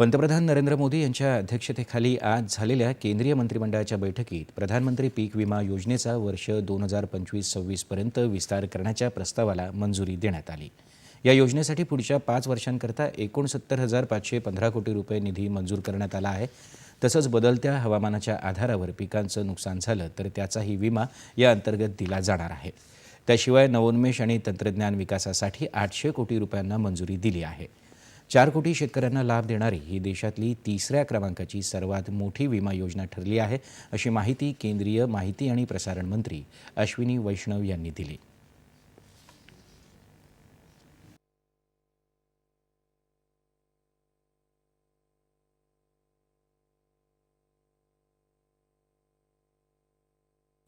पंतप्रधान नरेंद्र मोदी यांच्या अध्यक्षतेखाली आज झालेल्या केंद्रीय मंत्रिमंडळाच्या बैठकीत प्रधानमंत्री पीक विमा योजनेचा वर्ष दोन हजार पंचवीस सव्वीसपर्यंत विस्तार करण्याच्या प्रस्तावाला मंजुरी देण्यात आली. या योजनेसाठी पुढच्या पाच वर्षांकरता एकोणसत्तर हजार पाचशे पंधरा कोटी रुपये निधी मंजूर करण्यात आला आहे. तसंच बदलत्या हवामानाच्या आधारावर पिकांचं नुकसान झालं तर त्याचाही विमा या अंतर्गत दिला जाणार आहे. त्याशिवाय नवोन्मेष आणि तंत्रज्ञान विकासासाठी आठशे कोटी रुपयांना मंजुरी दिली आहे. चार कोटी शेतकऱ्यांना लाभ देणारी ही देशातली तिसऱ्या क्रमांकाची सर्वात मोठी विमा योजना ठरली आहे अशी माहिती केंद्रीय माहिती आणि प्रसारण मंत्री अश्विनी वैष्णव यांनी दिली.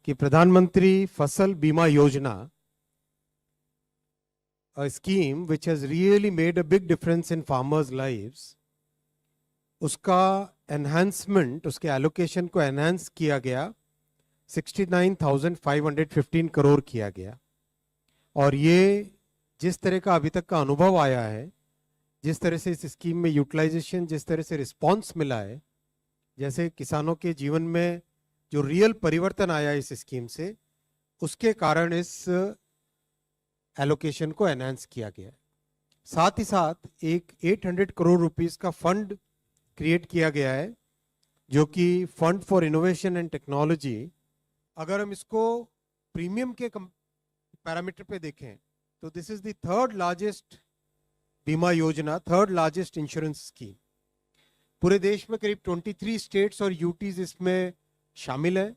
की प्रधानमंत्री फसल बीमा योजना a scheme which has really made a big difference in farmers lives उसका एनहांसमेंट उसके एलोकेशन को एनहांस किया गया 69,515 करोड़ किया गया। और ये जिस तरह का अभी तक का अनुभव आया है जिस तरह से इस स्कीम में यूटिलाइजेशन जिस तरह से रिस्पांस मिला है जैसे किसानों के जीवन में जो रियल परिवर्तन आया इस स्कीम से उसके कारण इस एलोकेशन को एनहांस किया गया है। साथ ही साथ एक 800 करोड़ रुपीस का फंड क्रिएट किया गया है जो कि fund for innovation and technology अगर हम इसको प्रीमियम के पैरामीटर पे देखें तो this is the third largest बीमा योजना थर्ड लार्जेस्ट इंश्योरेंस स्कीम पूरे देश में करीब 23 स्टेट्स और यूटीज इसमें शामिल है।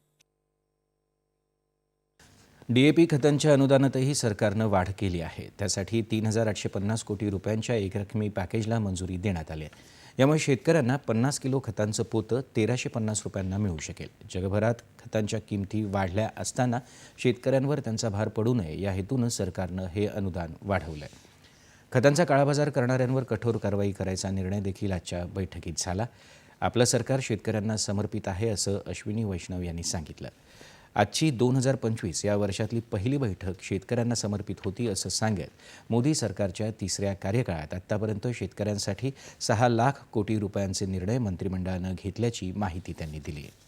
डीएपी खतांच्या अनुदानातही सरकारनं वाढ केली आहे. त्यासाठी तीन हजार आठशे पन्नास कोटी रुपयांच्या एकरकमी पॅकेजला मंजुरी देण्यात आली आहे. यामुळे शेतकऱ्यांना पन्नास किलो खतांचं पोतं तेराशे पन्नास रुपयांना मिळू शकेल. जगभरात खतांच्या किमती वाढल्या असताना शेतकऱ्यांवर त्यांचा भार पडू नये या हेतूनं सरकारनं हे अनुदान वाढवलं आहे खतांचा काळाबाजार करणाऱ्यांवर कठोर कारवाई करायचा निर्णय देखील आजच्या बैठकीत झाला. आपलं सरकार शेतकऱ्यांना समर्पित आहे असं अश्विनी वैष्णव यांनी सांगितलं. आजची दोन हजार पंचवीस या वर्षातली पहिली बैठक शेतकऱ्यांना समर्पित होती असं सांगत मोदी सरकारच्या तिसऱ्या कार्यकाळात आत्तापर्यंत शेतकऱ्यांसाठी सहा लाख कोटी रुपयांचे निर्णय मंत्रिमंडळानं घेतल्याची माहिती त्यांनी दिली. आहे